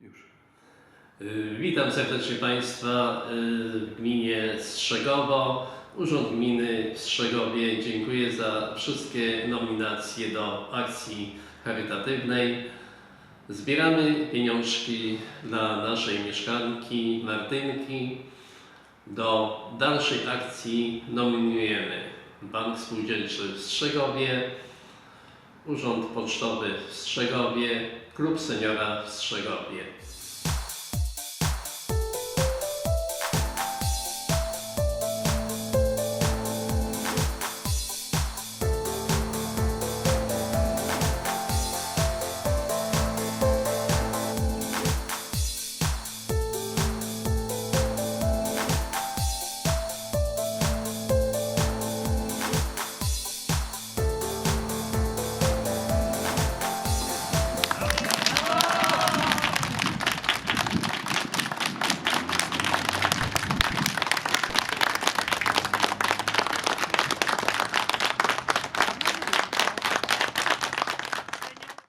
Już. Y, Witam serdecznie Państwa y, w gminie Strzegowo. Urząd Gminy w Strzegowie dziękuję za wszystkie nominacje do akcji charytatywnej. Zbieramy pieniążki dla naszej mieszkanki Martynki. Do dalszej akcji nominujemy Bank Spółdzielczy w Strzegowie, Urząd Pocztowy w Strzegowie, Klub Seniora w Strzegowie.